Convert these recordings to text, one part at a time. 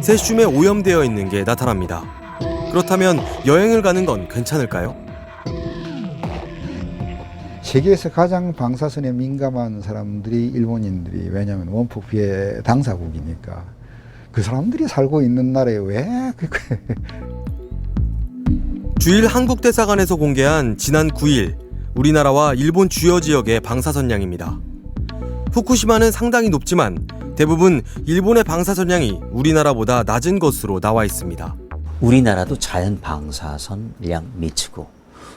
세슘에 오염되어 있는 게 나타납니다. 그렇다면 여행을 가는 건 괜찮을까요? 세계에서 가장 방사선에 민감한 사람들이 일본인들이 왜냐하면 원폭 피해 당사국이니까 그 사람들이 살고 있는 나라에 왜 그렇게 주일 한국 대사관에서 공개한 지난 9일 우리나라와 일본 주요 지역의 방사선량입니다. 후쿠시마는 상당히 높지만 대부분 일본의 방사 선량이 우리나라보다 낮은 것으로 나와 있습니다. 우리나라도 자연 방사선량 미치고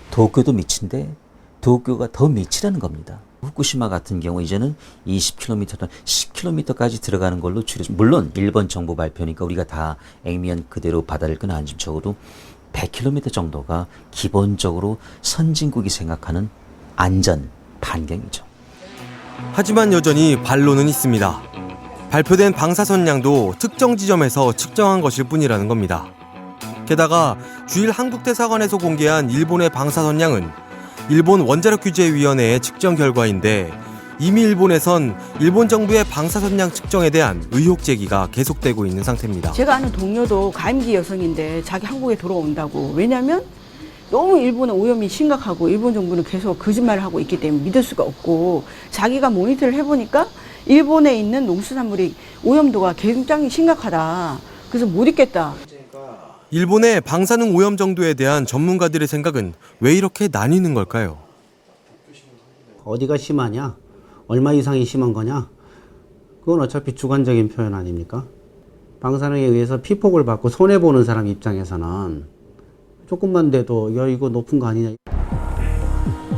도쿄도 미친데 도쿄가 더 미치라는 겁니다. 후쿠시마 같은 경우 이제는 20km, 10km까지 들어가는 걸로 줄여. 물론 일본 정부 발표니까 우리가 다 액면 그대로 받아들일 건 아니지만 적어도 100km 정도가 기본적으로 선진국이 생각하는 안전 반경이죠. 하지만 여전히 반론은 있습니다. 발표된 방사선량도 특정 지점에서 측정한 것일 뿐이라는 겁니다. 게다가 주일 한국대사관에서 공개한 일본의 방사선량은 일본 원자력 규제위원회의 측정 결과인데 이미 일본에선 일본 정부의 방사선량 측정에 대한 의혹 제기가 계속되고 있는 상태입니다. 제가 아는 동료도 가임기 여성인데 자기 한국에 돌아온다고. 왜냐면 너무 일본의 오염이 심각하고 일본 정부는 계속 거짓말을 하고 있기 때문에 믿을 수가 없고 자기가 모니터를 해보니까 일본에 있는 농수산물이 오염도가 굉장히 심각하다. 그래서 못 있겠다. 일본의 방사능 오염 정도에 대한 전문가들의 생각은 왜 이렇게 나뉘는 걸까요? 어디가 심하냐? 얼마 이상이 심한 거냐? 그건 어차피 주관적인 표현 아닙니까? 방사능에 의해서 피폭을 받고 손해보는 사람 입장에서는 조금만 돼도 야 이거 높은 거 아니냐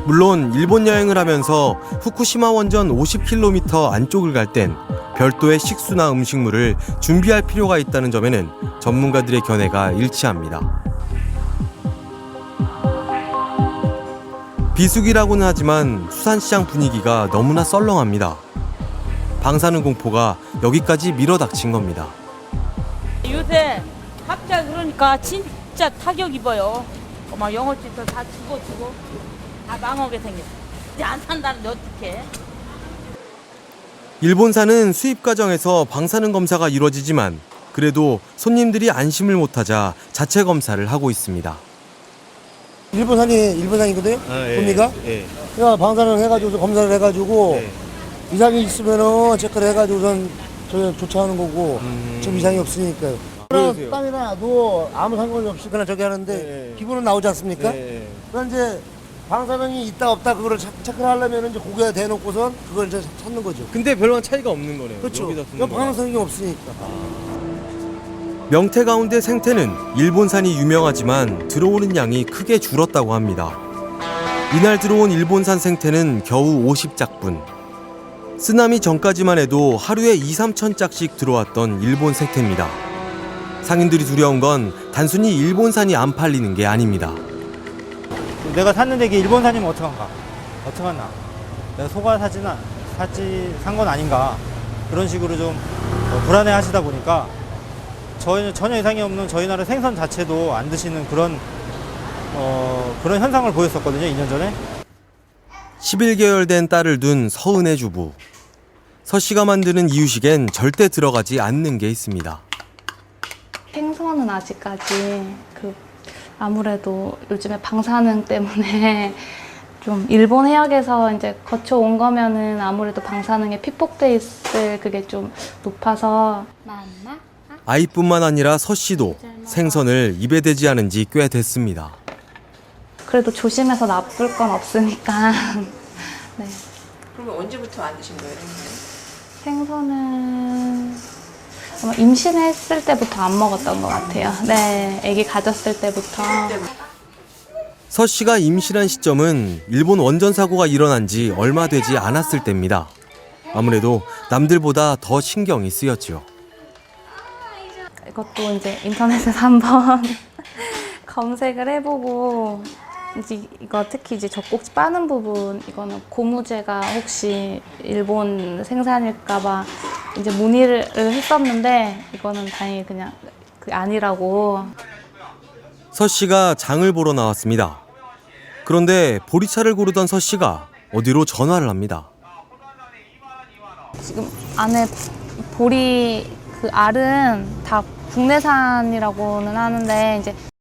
물론 일본 여행을 하면서 후쿠시마 원전 50km 안쪽을 갈 땐 별도의 식수나 음식물을 준비할 필요가 있다는 점에는 전문가들의 견해가 일치합니다. 비수기라고는 하지만 수산시장 분위기가 너무나 썰렁합니다. 방사능 공포가 여기까지 밀어닥친 겁니다. 요새 갑자기 그러니까 진짜 타격 입어요. 어머 영어집도 다 죽어 죽어 다 망하게 생겼어. 이제 안 산다는데 어떡해? 일본산은 수입 과정에서 방사능 검사가 이루어지지만 그래도 손님들이 안심을 못하자 자체 검사를 하고 있습니다. 일본산이 일본산이거든요. 예, 봅니까? 그러니까 방사능 해가지고 검사를 해가지고 이상이 있으면은 체크를 해가지고선 저 조차하는 거고 좀 이상이 없으니까요. 그냥 땀이나 나도 아무 상관이 없이 그냥 저기 하는데 기분은 나오지 않습니까? 그럼 이제 방사능이 있다 없다 그거를 체- 체크를 하려면 이제 고개에 대놓고선 그걸 이제 찾는 거죠. 근데 별반 차이가 없는 거네요. 그렇죠. 그러니까 방사능이 없으니까. 명태 가운데 생태는 일본산이 유명하지만 들어오는 양이 크게 줄었다고 합니다. 이날 들어온 일본산 생태는 겨우 50짝뿐. 쓰나미 전까지만 해도 하루에 2, 3천 짝씩 들어왔던 일본 생태입니다. 상인들이 두려운 건 단순히 일본산이 안 팔리는 게 아닙니다. 내가 샀는데 이게 일본산이면 어떡한가? 어떡하나? 내가 소가 사지나 사지 산 건 아닌가? 그런 식으로 좀 어, 불안해 하시다 보니까 저희 전혀 이상이 없는 저희 나라 생선 자체도 안 드시는 그런 어, 그런 현상을 보였었거든요, 2년 전에. 11개월 된 딸을 둔 서은의 주부. 서 씨가 만드는 이유식엔 절대 들어가지 않는 게 있습니다. 생선은 아직까지 그 아무래도 요즘에 방사능 때문에 좀 일본 해역에서 이제 거쳐 온 거면은 아무래도 방사능에 피폭돼 있을 그게 좀 높아서 아이뿐만 아니라 서 씨도 생선을 입에 대지 않은 지 꽤 됐습니다. 그래도 조심해서 나쁠 건 없으니까 네. 그러면 언제부터 안 드신 거예요? 생선은 아마 임신했을 때부터 안 먹었던 것 같아요. 네, 아기 가졌을 때부터. 서 씨가 임신한 시점은 일본 원전 사고가 일어난 지 얼마 되지 않았을 때입니다. 아무래도 남들보다 더 신경이 쓰였죠. 이것도 이제 인터넷에서 한번 검색을 해보고 이제 이거 특히 이제 젖꼭지 빠는 부분 이거는 고무재가 혹시 일본 생산일까봐 이제 문의를 했었는데 이거는 다행히 그냥 그 아니라고 서 씨가 장을 보러 나왔습니다. 그런데 보리차를 고르던 서 씨가 어디로 전화를 합니다. 지금 안에 보리 그 알은 다 국내산이라고는 하는데 이제